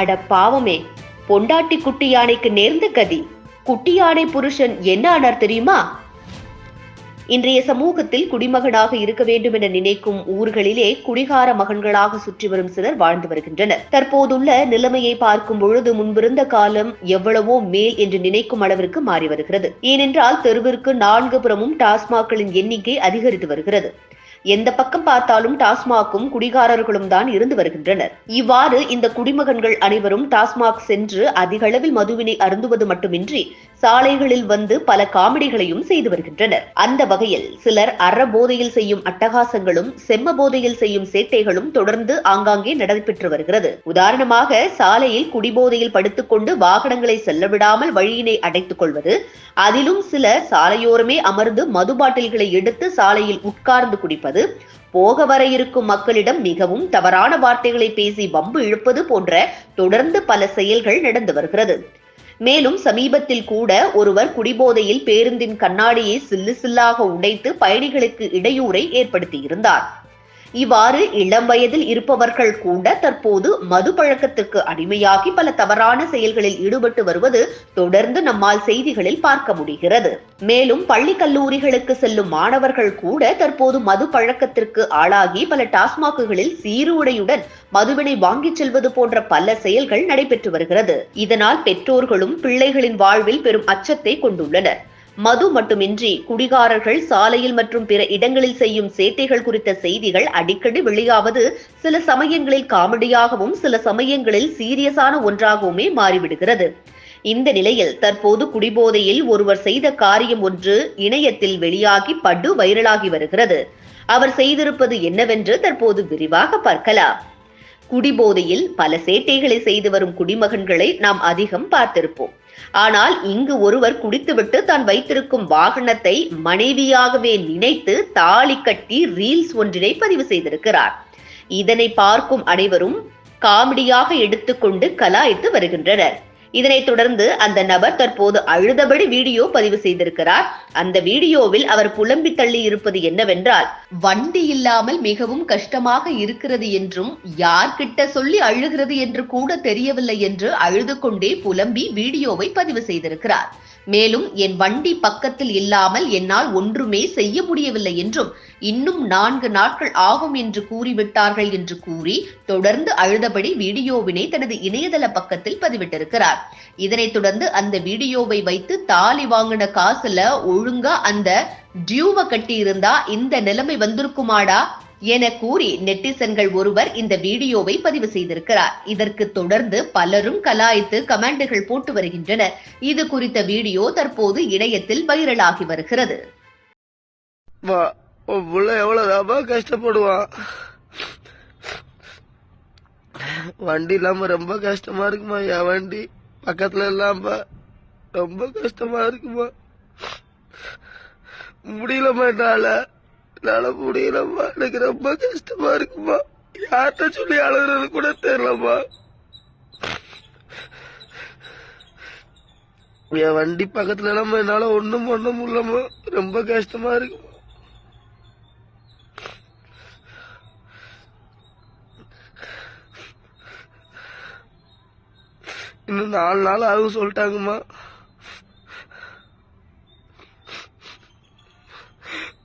அட பாவமே. பொண்டாட்டி குட்டி யானைக்கு நேர்ந்த கதி. குட்டி யானை புருஷன் என்ன ஆனார் தெரியுமா? இன்றைய சமூகத்தில் குடிமகனாக இருக்க வேண்டும் என நினைக்கும் ஊர்களிலே குடிகார மகன்களாக சுற்றி வரும் சிலர் வாழ்ந்து வருகின்றனர். தற்போதுள்ள நிலைமையை பார்க்கும் பொழுது முன்பிருந்த காலம் எவ்வளவோ மேல் என்று நினைக்கும் அளவிற்கு மாறி வருகிறது. ஏனென்றால் தெருவிற்கு நான்கு புறமும் டாஸ்மாக்களின் எண்ணிக்கை அதிகரித்து வருகிறது. எந்த பக்கம் பார்த்தாலும் டாஸ்மாக்கும் குடிகாரர்களும் தான் இருந்து வருகின்றனர். இவ்வாறு இந்த குடிமகன்கள் அனைவரும் டாஸ்மாக் சென்று அதிக அளவில் மதுவினை அருந்துவது மட்டுமின்றி சாலைகளில் வந்து பல காமெடிகளையும் செய்து வருகின்றனர். அந்த வகையில் சிலர் அற போதையில் செய்யும் அட்டகாசங்களும் செம்ம போதையில் செய்யும் சேட்டைகளும் தொடர்ந்து ஆங்காங்கே நடைபெற்று வருகிறது. உதாரணமாக சாலையில் குடிபோதையில் படுத்துக்கொண்டு வாகனங்களை செல்ல விடாமல் வழியினை அடைத்துக் கொள்வது அதிலும் சிலர் சாலையோரமே அமர்ந்து மது பாட்டில்களை எடுத்து சாலையில் உட்கார்ந்து குடிப்பது. போக வர இருக்கும் மக்களிடம் மிகவும் தவறான வார்த்தைகளை பேசி வம்பு இழுப்பது போன்ற தொடர்ந்து பல செயல்கள் நடந்து வருகிறது. மேலும் சமீபத்தில் கூட ஒருவர் குடிபோதையில் பேருந்தின் கண்ணாடியை சில்லு சில்லாக உடைத்து பயணிகளுக்கு இடையூறை ஏற்படுத்தியிருந்தார். இவ்வாறு இளம் வயதில் இருப்பவர்கள் கூட தற்போது மது பழக்கத்திற்கு அடிமையாகி பல தவறான செயல்களில் ஈடுபட்டு வருவது தொடர்ந்து நம்மால் செய்திகளில் பார்க்க முடிகிறது. மேலும் பள்ளி கல்லூரிகளுக்கு செல்லும் மாணவர்கள் கூட தற்போது மது பழக்கத்திற்கு ஆளாகி பல டாஸ்மாக்குகளில் சீருடையுடன் மதுவினை வாங்கிச் செல்வது போன்ற பல செயல்கள் நடைபெற்று வருகிறது. இதனால் பெற்றோர்களும் பிள்ளைகளின் வாழ்வில் பெரும் அச்சத்தை கொண்டுள்ளனர். மது மட்டுமின்றி குடிகாரர்கள் சாலையில் மற்றும் பிற இடங்களில் செய்யும் சேட்டைகள் குறித்த செய்திகள் அடிக்கடி வெளியாவது சில சமயங்களில் காமெடியாகவும் சில சமயங்களில் சீரியஸான ஒன்றாகவுமே மாறிவிடுகிறது. இந்த நிலையில் தற்போது குடிபோதையில் ஒருவர் செய்த காரியம் ஒன்று இணையத்தில் வெளியாகி படு வைரலாகி வருகிறது. அவர் செய்திருப்பது என்னவென்று தற்போது விரிவாக பார்க்கலாம். குடிபோதையில் பல சேட்டைகளை செய்து வரும் குடிமகன்களை நாம் அதிகம் பார்த்திருப்போம். ஆனால் இங்கு ஒருவர் குடித்துவிட்டு தான் வைத்திருக்கும் வாகனத்தை மனைவியாகவே நினைத்து தாலி கட்டி ரீல்ஸ் ஒன்றினை பதிவு செய்திருக்கிறார். இதனை பார்க்கும் அனைவரும் காமெடியாக எடுத்துக்கொண்டு கலாய்த்து வருகின்றனர். இதனைத் தொடர்ந்து அந்த நபர் தற்போது அழுதபடி வீடியோ பதிவு செய்திருக்கிறார். அந்த வீடியோவில் அவர் புலம்பி தள்ளி இருப்பது என்னவென்றால் வண்டி இல்லாமல் மிகவும் கஷ்டமாக இருக்கிறது என்றும் யார்கிட்ட சொல்லி அழுகிறது என்று கூட தெரியவில்லை என்று அழுது கொண்டே புலம்பி வீடியோவை பதிவு செய்திருக்கிறார். மேலும் என் வண்டி பக்கத்தில் இல்லாமல் என்னால் ஒன்றுமே செய்ய முடியவில்லை என்றும் இன்னும் நான்கு நாட்கள் ஆகும் என்று கூறிவிட்டார்கள் என்று கூறி தொடர்ந்து அழுதபடி வீடியோவினை தனது இணையதள பக்கத்தில் பதிவிட்டிருக்கிறார். இதனைத் தொடர்ந்து அந்த வீடியோவை வைத்து தாலி வாங்கின காசுல ஒழுங்கா அந்த டியூவை கட்டி இருந்தா இந்த நிலைமை வந்திருக்குமாடா என கூறி நெட்டிசன்கள் ஒருவர் இந்த வீடியோவை பதிவு செய்திருக்கிறார். இதற்கு தொடர்ந்து பலரும் கலாய்த்து கமெண்டுகள் போட்டு வருகின்றனர். இது குறித்த வீடியோ தற்போது இணையத்தில் வைரலாகி வருகிறது. வா கஷ்டப்படுவான்? வண்டி இல்லாம ரொம்ப கஷ்டமா இருக்குமா? என் வண்டி பக்கத்துல இல்லாம ரொம்ப கஷ்டமா இருக்குமா? முடியலம்மா என்னால. என்னால முடியலம்மா. எனக்கு ரொம்ப கஷ்டமா இருக்குமா யார்கிட்ட சொல்லி அழுகுறது கூட தெரியலம்மா. என் வண்டி பக்கத்துல இல்லாம என்னால ஒண்ணும் பண்ண முடியலம்மா. ரொம்ப கஷ்டமா இருக்குமா இன்னும் நாலு நாள் ஆகும் சொல்லிட்டாங்கம்மா.